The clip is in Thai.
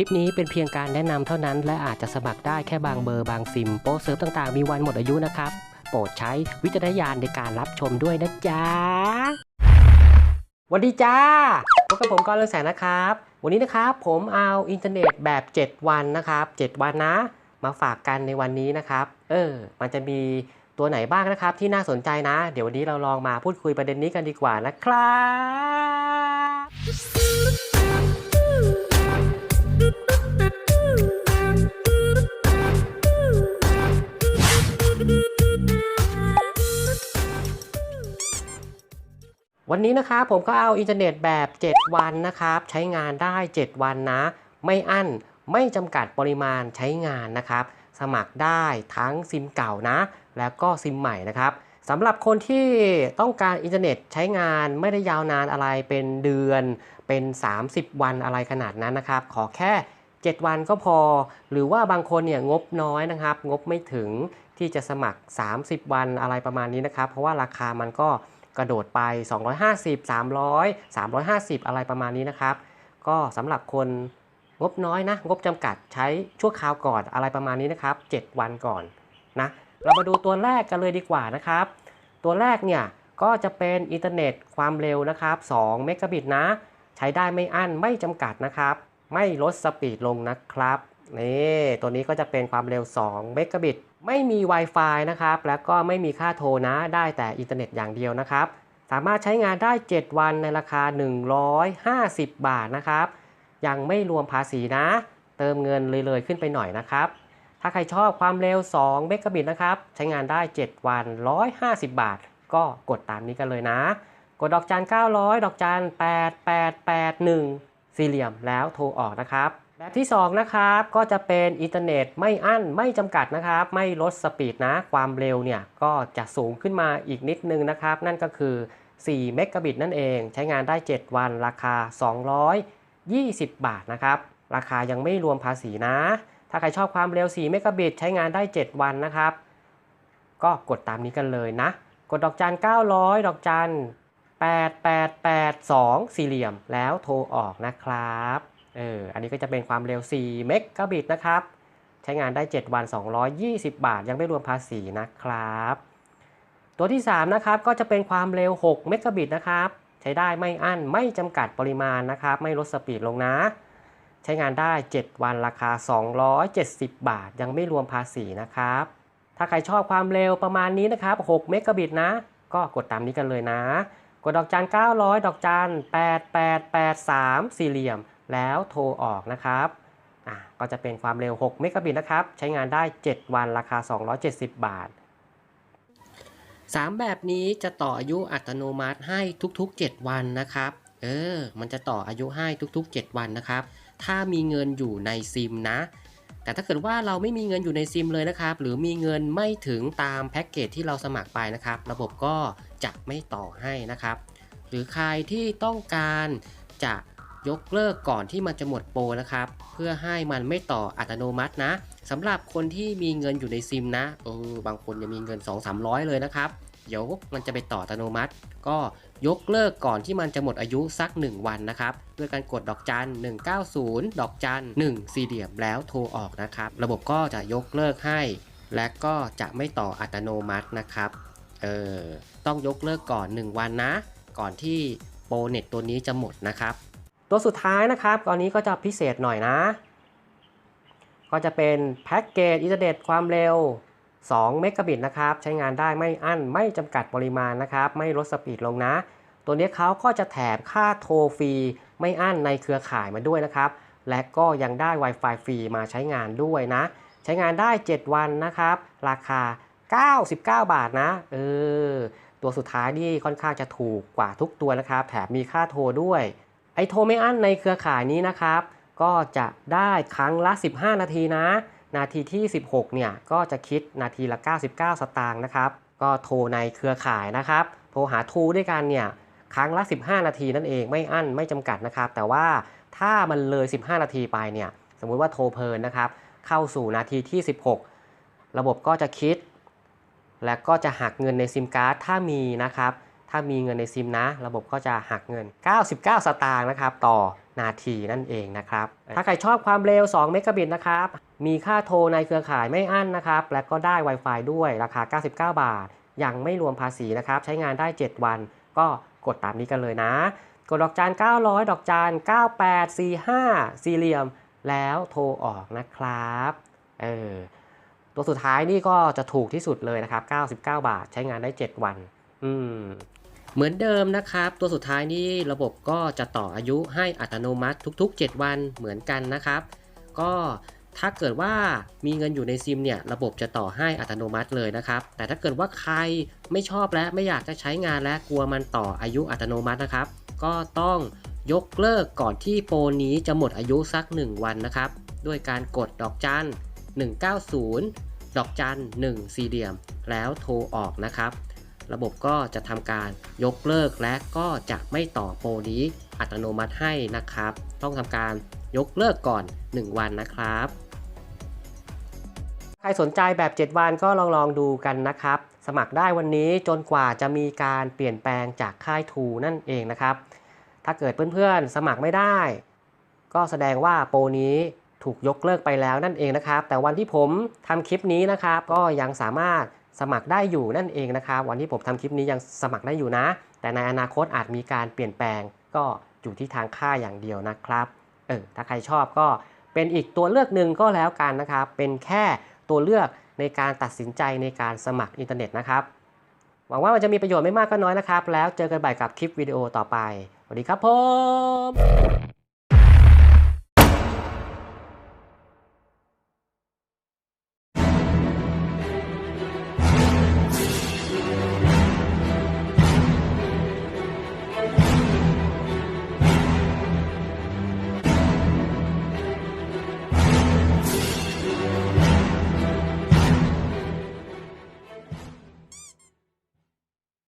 คลิปนี้เป็นเพียงการแนะนำเท่านั้น และอาจจะสมัครได้แค่บางเบอร์บางซิม โปรเซิร์ฟต่างๆ มีวันหมดอายุนะครับ โปรดใช้วิจารณญาณในการรับชมด้วยนะจ๊ะวัสดีจ้าพบกับผมกรเรืองแสงนะครับ วันนี้นะครับผมเอาอินเทอร์เน็ตแบบ 7 วันนะครับ 7 วันนะ มาฝากกันในวันนี้นะครับ เออ มันจะมีตัวไหนบ้างนะครับที่น่าสนใจนะ เดี๋ยววันนี้เราลองมาพูดคุยประเด็นนี้กันดีกว่านะครับ วันนี้นะครับผมก็เอาอินเทอร์เน็ตแบบ 7 วันนะครับ ใช้งานได้ 7 วันนะ ไม่อั้นไม่จำกัดปริมาณใช้งานนะครับ สมัครได้ทั้งซิมเก่านะ แล้วก็ซิมใหม่นะครับสำหรับคนที่ต้องการอินเทอร์เน็ตใช้งานไม่ได้ยาวนานอะไรเป็นเดือนเป็น 30 วันอะไรขนาดนั้นนะครับ ขอแค่ 7 วันก็พอ หรือว่าบางคนเนี่ยงบน้อยนะครับ งบไม่ถึงที่จะสมัคร 30 วันอะไรประมาณนี้นะครับ เพราะว่าราคามันก็ กระโดดไป 250 300 350 อะไรประมาณนี้นะครับ ก็สำหรับคนงบน้อยนะ งบจำกัดใช้ชั่วคราวก่อนอะไรประมาณนี้นะครับ 7 วันก่อนนะเรามาดูตัวแรกกันเลยดีกว่านะครับ ตัวแรกเนี่ยก็จะเป็นอินเทอร์เน็ตความเร็วนะครับ2เมกะบิตนะ ใช้ได้ไม่อั้นไม่จำกัดนะครับ ไม่ลดสปีดลงนะครับ นี่ตัวนี้ก็จะเป็นความเร็ว2เมกะบิตไม่มี Wi-Fi นะครับ แล้วก็ไม่มีค่าโทรนะได้แต่อินเทอร์เน็ตอย่างเดียวนะครับ สามารถใช้งานได้ 7 วันในราคา 150 บาทนะครับ ยังไม่รวมภาษีนะ เติมเงินเลยๆขึ้นไปหน่อยนะครับ ถ้าใครชอบความเร็ว2เมกะบิตนะครับ ใช้งานได้ 7 วัน 150 บาท ก็กดตามนี้กันเลยนะ กดดอกจัน900 ดอกจัน8881 สี่เหลี่ยมแล้วโทรออกนะครับ แบบที่ 2 นะครับ ก็จะเป็นอินเทอร์เน็ตไม่อั้นไม่จำกัดนะครับ ไม่ลดสปีดนะ ความเร็วเนี่ยก็จะสูงขึ้นมาอีกนิดนึงนะครับ นั่นก็คือ 4 เมกะบิตนั่นเอง ใช้งานได้ 7 วันราคา 220 บาทนะครับ ราคายังไม่รวมภาษีนะ ถ้าใครชอบความเร็ว 4 เมกะบิตใช้งานได้ 7 วันนะครับ ก็กดตามนี้กันเลยนะ กดดอกจัน 900 ดอกจัน 8882 สี่เหลี่ยม แล้วโทรออกนะครับ เออ อันนี้ก็จะเป็นความเร็ว 4 เมกะบิตนะครับ ใช้งานได้ 7 วัน 220 บาท ยังไม่รวมภาษีนะครับ ตัวที่ 3 นะครับก็จะเป็นความเร็ว 6 เมกะบิตนะครับ ใช้ได้ไม่อั้นไม่จำกัดปริมาณนะครับ ไม่ลดสปีดลงนะ ใช้งานได้ 7 วันราคา 270 บาท ยังไม่รวมภาษีนะครับ ถ้าใครชอบความเร็วประมาณนี้นะครับ 6 เมกะบิตนะ ก็กดตามนี้กันเลยนะ กดดอกจัน900 ดอกจัน 8883 สี่เหลี่ยม แล้วโทรออกนะครับก็จะเป็นความเร็ว 6 เมกะบิตนะครับ ใช้งานได้ 7 วันราคา 270 บาท 3 แบบนี้จะต่ออายุอัตโนมัติให้ทุกๆ 7 วันนะครับ เออ มันจะต่ออายุให้ทุกๆ 7 วันนะครับ ถ้ามีเงินอยู่ในซิมนะ แต่ถ้าเกิดว่าเราไม่มีเงินอยู่ในซิมเลยนะครับ หรือมีเงินไม่ถึงตามแพ็กเกจที่เราสมัครไปนะครับ ระบบก็จะไม่ต่อให้นะครับ หรือใครที่ต้องการจะ ยกเลิกก่อนที่มันจะหมดโปรนะครับ เพื่อให้มันไม่ต่ออัตโนมัตินะสำหรับคนที่มีเงินอยู่ในซิมนะเออบางคนจะมีเงิน 2-300 เลยนะครับ เดี๋ยวมันจะไปต่ออัตโนมัติ ก็ยกเลิกก่อนที่มันจะหมดอายุสัก 1 วันนะครับด้วยการกดดอกจัน 190 ดอกจัน 1 สี่เหลี่ยมแล้วโทรออกนะครับ ระบบก็จะยกเลิกให้ และก็จะไม่ต่ออัตโนมัตินะครับเออต้องยกเลิกก่อน 1 วันนะ ก่อนที่โปรเน็ตตัวนี้จะหมดนะครับ ตัวสุดท้ายนะครับ ตอนนี้ก็จะพิเศษหน่อยนะ ก็จะเป็นแพ็กเกจอินเทอร์เน็ตความเร็ว 2 เมกะบิตนะครับ ใช้งานได้ไม่อั้นไม่จำกัดปริมาณนะครับ ไม่ลดสปีดลงนะ ตัวนี้เขาก็จะแถมค่าโทรฟรีไม่อั้นในเครือข่ายมาด้วยนะครับ และก็ยังได้ Wi-Fi ฟรีมาใช้งานด้วยนะ ใช้งานได้ 7 วันนะครับ ราคา 99 บาทนะ เออ ตัวสุดท้ายนี่ค่อนข้างจะถูกกว่าทุกตัวนะครับ แถมมีค่าโทรด้วย ไอโทรไม่อั้นในเครือข่ายนี้นะครับ ก็จะได้ครั้งละ 15 นาทีนะ นาทีที่ 16 เนี่ย ก็จะคิดนาทีละ 99 สตางค์นะครับ ก็โทรในเครือข่ายนะครับ โทรหาทูด้วยกันเนี่ย ครั้งละ 15 นาทีนั่นเอง ไม่อั้น ไม่จำกัดนะครับ แต่ว่าถ้ามันเลย 15 นาทีไปเนี่ย สมมุติว่าโทรเพลินนะครับ เข้าสู่นาทีที่ 16 ระบบก็จะคิด และก็จะหักเงินในซิมการ์ดถ้ามีนะครับ ถ้ามีเงินในซิมนะ ระบบก็จะหักเงิน 99 สตางค์นะครับต่อนาทีนั่นเองนะครับ ถ้าใครชอบความเร็ว 2 เมกะบิตนะครับ มีค่าโทรในเครือข่ายไม่อั้นนะครับ และก็ได้ Wi-Fi ด้วยราคา 99 บาท ยังไม่รวมภาษีนะครับ ใช้งานได้ 7 วัน ก็กดตามนี้กันเลยนะ กดดอกจาน 900 ดอกจาน 9845 สี่เหลี่ยม แล้วโทรออกนะครับ เออ ตัวสุดท้ายนี่ก็จะถูกที่สุดเลยนะครับ 99 บาท ใช้งานได้ 7 วัน อืม เหมือนเดิมนะครับ ตัวสุดท้ายนี่ระบบก็จะต่ออายุให้อัตโนมัติทุก ๆ 7 วันเหมือนกันนะครับ ก็ถ้าเกิดว่ามีเงินอยู่ในซิมเนี่ยระบบจะต่อให้อัตโนมัติเลยนะครับ แต่ถ้าเกิดว่าใครไม่ชอบและไม่อยากจะใช้งานและกลัวมันต่ออายุอัตโนมัตินะครับ ก็ต้องยกเลิกก่อนที่โปรนี้จะหมดอายุสัก 1 วันนะครับ ด้วยการกดดอกจัน 190 ดอกจัน1สี่เหลี่ยม แล้วโทรออกนะครับ ระบบก็จะทำการยกเลิกและก็จะไม่ต่อโปรนี้อัตโนมัติให้นะครับ ต้องทำการยกเลิกก่อน 1 วันนะครับ ใครสนใจแบบ 7 วันก็ลองลองดูกันนะครับ สมัครได้วันนี้จนกว่าจะมีการเปลี่ยนแปลงจากค่ายทูนั่นเองนะครับ ถ้าเกิดเพื่อนๆสมัครไม่ได้ ก็แสดงว่าโปรนี้ถูกยกเลิกไปแล้วนั่นเองนะครับ แต่วันที่ผมทำคลิปนี้นะครับ ก็ยังสามารถ สมัครได้อยู่นั่นเองนะครับ วันที่ผมทำคลิปนี้ยังสมัครได้อยู่นะ แต่ในอนาคตอาจมีการเปลี่ยนแปลง ก็อยู่ที่ทางค่าอย่างเดียวนะครับเออถ้าใครชอบก็เป็นอีกตัวเลือกหนึ่งก็แล้วกันนะครับ เป็นแค่ตัวเลือกในการตัดสินใจในการสมัครอินเทอร์เน็ตนะครับ หวังว่ามันจะมีประโยชน์ไม่มากก็น้อยนะครับ แล้วเจอกันใหม่กับคลิปวิดีโอต่อไป สวัสดีครับผม